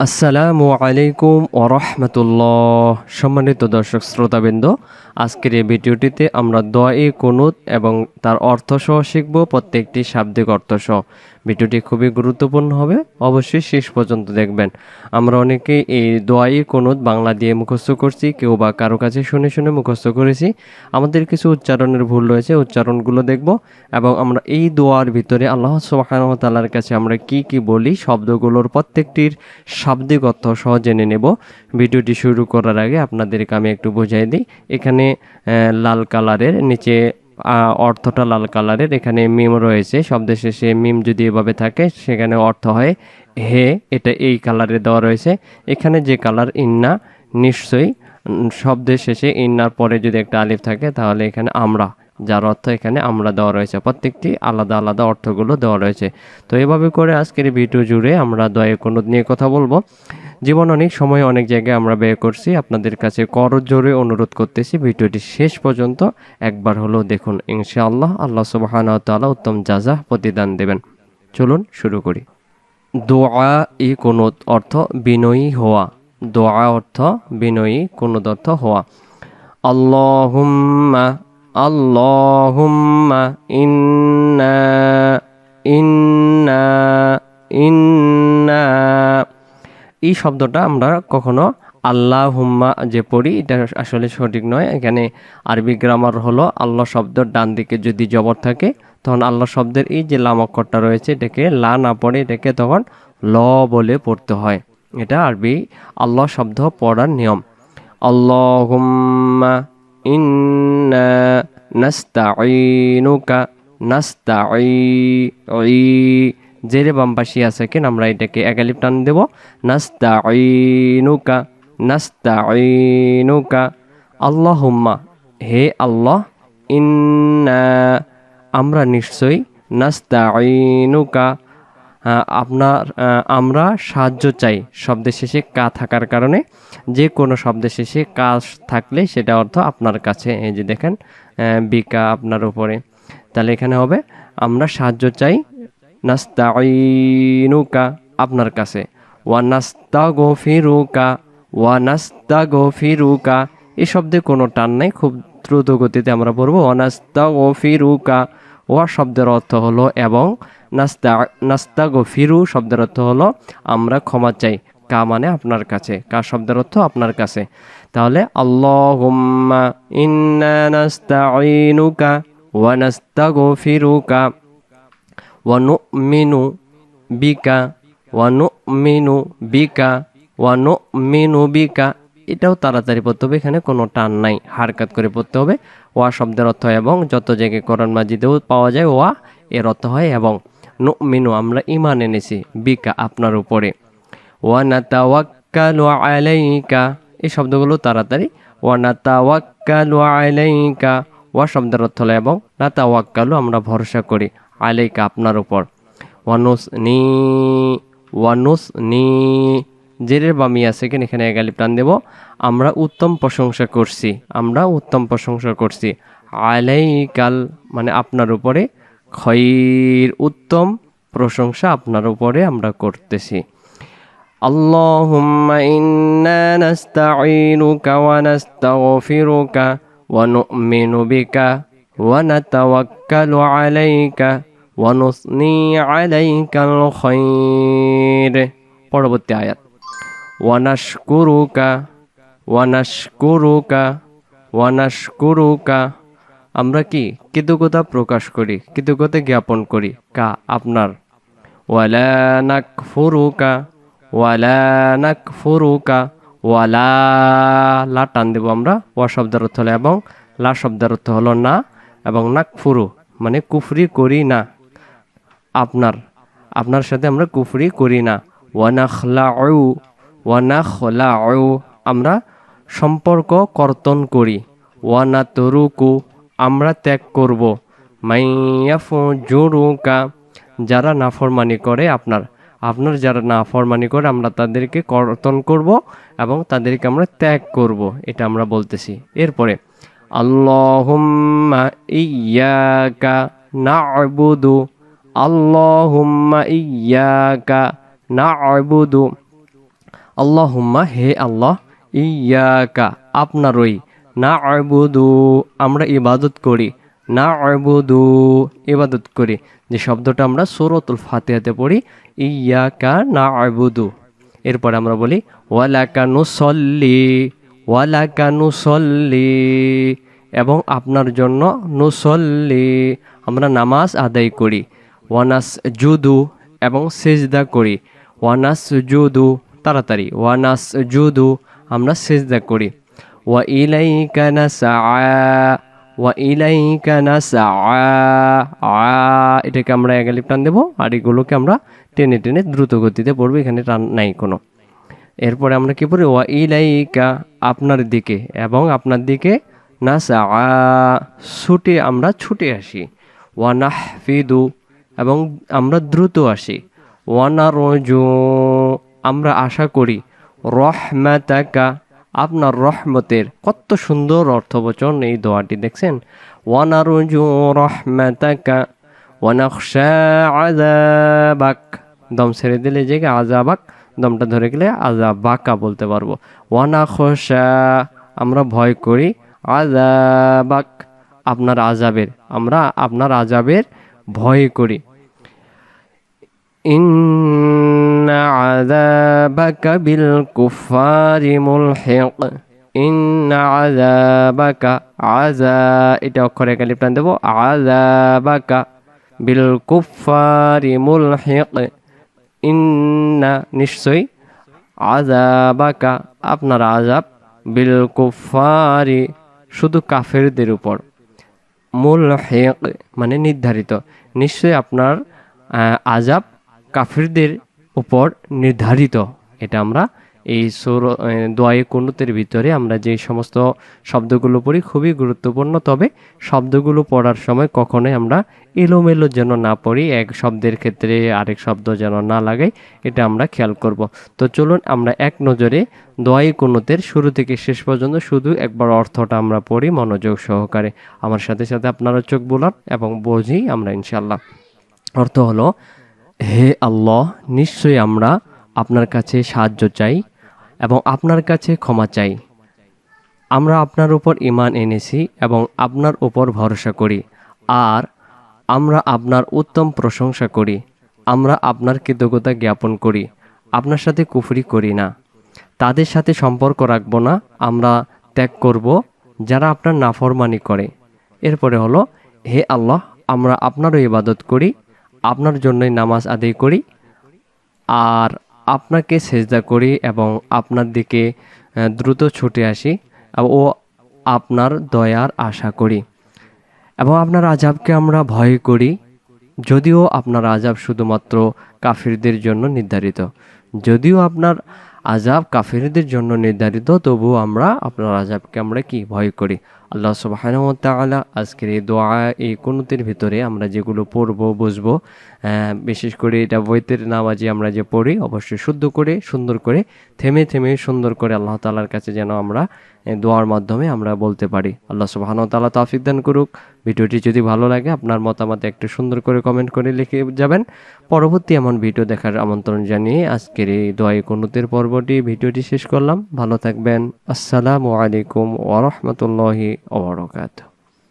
আসসালামু আলাইকুম ওরহমতুল্লাহ সম্মানিত দর্শক শ্রোতাবৃন্দ আজকের এই ভিডিওটিতে আমরা দোয়াই কুনুত এবং তার অর্থ সহ শিখব প্রত্যেকটি শাব্দিক অর্থ সহ ভিডিওটি খুবই গুরুত্বপূর্ণ হবে, অবশ্যই শেষ পর্যন্ত দেখবেন। আমরা অনেকেই এই দোয়াই কুনুত বাংলা দিয়ে মুখস্থ করছি, কেউ বা কারও কাছে শুনে শুনে মুখস্থ করেছি। আমাদের কিছু উচ্চারণের ভুল রয়েছে, উচ্চারণগুলো দেখব এবং আমরা এই দোয়ার ভিতরে আল্লাহ সুবাহানতালার কাছে আমরা কি কি বলি শব্দগুলোর প্রত্যেকটির শাব্দিক অর্থ সহ জেনে নেব। ভিডিওটি শুরু করার আগে আপনাদেরকে আমি একটু বোঝাই দিই। এখানে লাল কালারের, নিচে অর্থটা লাল কালারের, এখানে মিম রয়েছে শব্দের শেষে মিম যদি এভাবে থাকে, সেখানে অর্থ হয় হে, এটা এই কালারে দেওয়া রয়েছে। এখানে যে কালার ইন্না, নিশ্চয়ই শব্দের শেষে ইন্নার পরে যদি একটা আলিফ থাকে, তাহলে এখানে আমরা, যার অর্থ এখানে আমরা দেওয়া রয়েছে, প্রত্যেকটি আলাদা আলাদা অর্থগুলো দেওয়া রয়েছে। তো এভাবে করে আজকের ভিডিও জুড়ে আমরা দয়া কোনো নিয়ে কথা বলব। জীবন অনেক সময় অনেক জায়গায় আমরা ব্যয় করছি। আপনাদের কাছে করজোরে অনুরোধ করতেছি, ভিডিওটি শেষ পর্যন্ত একবার হলেও দেখুন, ইনশাআল্লাহ আল্লাহ আল্লাহ সুবাহান তাআলা উত্তম জাজা প্রতিদান দেবেন। চলুন শুরু করি। দোয়া ই কোনো অর্থ বিনয়ী হওয়া। দোয়া অর্থ বিনয়ী কোনো অর্থ হওয়া। আল্লাহুম্মা আল্লাহুম্মা, ইন্না ইন্না এই শব্দটা আমরা কখনো আল্লাহ হুম্মা যে পড়ি, এটা আসলে সঠিক নয়। এখানে আরবি গ্রামার হলো আল্লাহ শব্দের ডান দিকে যদি জবর থাকে, তখন আল্লাহ শব্দের এই যে লাম অক্ষরটা রয়েছে, এটাকে লা না পড়ে এটাকে তখন ল বলে পড়তে হয়। এটা আরবি আল্লাহ শব্দ পড়ার নিয়ম। আল্লাহুম্মা ইন্না নাস্তাঈনুকা নাস্তাঈ জেরে বাম পাশে আছে কেন? আমরা এটাকে একালিপ টান দেব। নাস্তাঈনুকা আল্লাহ আল্লাহুম্মা হে আল্লাহ ইন্না আমরা নিশ্চয়ই নাস্তাঈনুকা। আহ, আপনার আমরা সাহায্য চাই শব্দের শেষে কা থাকার কারণে। যে কোনো শব্দের শেষে কা থাকলে সেটা অর্থ আপনার কাছে। এই যে দেখেন বিকা আপনার উপরে। তাহলে এখানে হবে আমরা সাহায্য চাই নাস্তাইনুকা আপনার কাছে। ওয়া নাস্তা গফিরুকা ওয়া নাস্তা গফিরুকা এই শব্দে কোনো টান নাই, খুব দ্রুত গতিতে আমরা পড়ব। অনাস্তা গফিরুকা ওয়া শব্দের অর্থ হলো এবং নাস্তা নাস্তা গফিরু শব্দের অর্থ হলো আমরা ক্ষমা চাই। কা মানে আপনার কাছে, কা শব্দের অর্থ আপনার কাছে। তাহলে আল্লাহুম্মা ইন্না নাস্তাঈনুকা, ওয়া নাস্তাগফিরুকা। ওয়া নুমিনু বিকা ওয়া নুমিনু বিকা ওয়া নুমিনু বিকা এটাও তাড়াতাড়ি পড়তে হবে, এখানে কোনো টান নাই, হারকাত করে পড়তে হবে। ওয়া শব্দের অর্থ এবং, যত জায়গায় কোরআন মাজিদেও পাওয়া যায়, ওয়া এর অর্থ হয় এবং। নুমিনু, আমরা ইমান এনেছি, বিকা, আপনার উপরে। ওয়ানাতাওয়াক্কালু আলাইকা, এই শব্দগুলো তাড়াতাড়ি। ওয়ানাতাওয়াক্কালু আলাইকা, ওয়া শব্দের অর্থ হলো এবং, নাতাওয়াক্কালু আমরা ভরসা করি। আলাইকা আপনার উপর ওয়ানুস নি ওয়ানুস নি জেরের বামি আছে কিনা এখানে এগালি প্রাণ দেব আমরা উত্তম প্রশংসা করছি আমরা উত্তম প্রশংসা করছি আলাইকাল মানে আপনার উপরে খৈর উত্তম প্রশংসা আপনার উপরে আমরা করতেছি اللهم إنا نستعينك ونستغفرك ونؤمن بك ونتوكل عليك ونثني عليك الخير পরবর্তী আয়াত ওয়ানাশকুরুকা ওয়ানাশকুরুকা ওয়ানাশকুরুকা আমরা কি কৃতজ্ঞতা প্রকাশ করি কৃতজ্ঞতা জ্ঞাপন করি কা আপনার ওয়ালা নাকফুরুকা ওয়ালা নাকফুরুকা ওয়ালা লা টান দেব আমরা ওয়া শব্দের অর্থ হলো এবং লা শব্দের অর্থ হলো না এবং নাকফুরু মানে কুফরি করি না। আপনার আপনার সাথে আমরা কুফরি করি না। ওয়ানাখলাউ ওয়ানাখলাউ, আমরা সম্পর্ক কর্তন করি। ওয়ানা তরুকু আমরা ত্যাগ করব। মাইয়াফু জুরুকা যারা নাফরমানি করে আপনার আপনার যারা নাফরমানি করে, আমরা তাদেরকে কর্তন করব এবং তাদেরকে আমরা ত্যাগ করব, এটা আমরা বলতেছি। এরপরে আল্লাহুম্মা ইয়াকা আল্লাহুম্মা হে আল্লাহ ইয়াকা আপনারই না আবুদু আমরা ইবাদত করি। না আবুদু ইবাদত করি। যে শব্দটা আমরা সুরতুল ফাতিহাতে পড়ি ইয়াকা না আবুদু এরপর আমরা বলি, ওয়ালাকা নুসল্লি। ওয়ালাকা নুসল্লি, এবং আপনার জন্য নুসল্লি। আমরা নামাজ আদায় করি ওয়ানাস জুদু এবং সেজদা করি ওয়ানাস জুদু তাড়াতাড়ি ওয়ানাস জুদু আমরা সেজদা করি। ওয়া ইলাইকা নাসআ, ওয়া ইলাইকা নাসআ, আ, এটাকে আমরা এগালিপ টান দেবো, আর এগুলোকে আমরা টেনে টেনে দ্রুত গতিতে পড়ব, এখানে টান নাই কোনো। এরপরে আমরা কি পড়ি? ওয়া ইলাইকা, আপনার দিকে এবং আপনার দিকে নাসআ, ছুটে আমরা ছুটে আসি। ওয়ানাহ ফিদু এবং আমরা দ্রুত আসি। ওয়ানা ওয়ানারজু আমরা আশা করি। রহমাতাকা, আপনার রহমতের কত সুন্দর অর্থবচন এই দোয়াটি, দেখছেন? ওয়ানা ওয়ানারজু রহমাতাকা ওয়ানাখশা আযাবাক। দম ছেড়ে দিলে যে আজাবাক দমটা ধরে গেলে আজাবাকা বলতে পারবো ওয়ানাখশা আমরা ভয় করি আজাবাক আপনার আজাবের আমরা আপনার আজাবের ভয় করি إن عذابك بالكفار ملحق إن عذابك عذا এটা অক্ষরে একালি প্রাণ দেবো আযাবাকা বিল কুফারি মুলহিক ইন্না নিশ্চয়ই আজাবাকা আপনার আজাব বিল কুফারি শুধু কাফেরদের উপর। মূল হেক মানে নির্ধারিত। নিশ্চয়ই আপনার আজাব কাফিরদের উপর নির্ধারিত। এটা আমরা এই সৌর দোয়াই কুনুতের ভিতরে আমরা যে সমস্ত শব্দগুলো পড়ি খুবই গুরুত্বপূর্ণ। তবে শব্দগুলো পড়ার সময় কখনোই আমরা এলোমেলো যেন না পড়ি, এক শব্দের ক্ষেত্রে আরেক শব্দ যেন না লাগাই, এটা আমরা খেয়াল করব। তো চলুন আমরা এক নজরে দোয়াই কুনুতের শুরু থেকে শেষ পর্যন্ত শুধু একবার অর্থটা আমরা পড়ি মনোযোগ সহকারে। আমার সাথে সাথে আপনারা চোখ বোলান এবং বোঝি আমরা ইনশাল্লাহ অর্থ হলো, হে আল্লাহ, নিশ্চয়ই আমরা আপনার কাছে সাহায্য চাই। এবং আপনার কাছে ক্ষমা চাই। আমরা আপনার উপর ইমান এনেছি এবং আপনার উপর ভরসা করি। আর আমরা আপনার উত্তম প্রশংসা করি। আমরা আপনার কৃতজ্ঞতা জ্ঞাপন করি। আপনার সাথে কুফরি করি না। তাদের সাথে সম্পর্ক রাখব না। আমরা ত্যাগ করব যারা আপনার নাফরমানি করে। এরপরে হলো, হে আল্লাহ, আমরা আপনারও ইবাদত করি। আপনার জন্যই নামাজ আদায় করি। আর আপনাকে সেজদা করি এবং আপনার দিকে দ্রুত ছুটে আসি ও আপনার দয়ার আশা করি। এবং আপনার আজাবকে আমরা ভয় করি, যদিও আপনার আজাব শুধুমাত্র কাফিরদের জন্য নির্ধারিত। যদিও আপনার আজাব কাফিরদের জন্য নির্ধারিত, তবুও আমরা আপনার আজাবকে আমরা কি ভয় করি? আল্লাহ সুবাহানু তাআলা আজকের এই দোয়া, এই কুনুতের ভিতরে আমরা যেগুলো পড়ব, বুঝব বিশেষ করে এটা বইতের নামাজি আমরা যে পড়ি, অবশ্যই শুদ্ধ করে, সুন্দর করে, থেমে থেমে সুন্দর করে আল্লাহ তালার কাছে যেন আমরা দোয়ার মাধ্যমে আমরা বলতে পারি। আল্লাহ সুবাহানু তাআলা তাফিক দান করুক। ভিডিওটি যদি ভালো লাগে, আপনার মতামত একটু সুন্দর করে কমেন্ট করে লিখে যাবেন। পরবর্তী এমন ভিডিও দেখার আমন্ত্রণ জানিয়ে আজকের এই দোয়াই কুনুতের পর্বটি, ভিডিওটি শেষ করলাম। ভালো থাকবেন। আসসালামু আলাইকুম ওরহমতুল্লাহি wabarakatuh.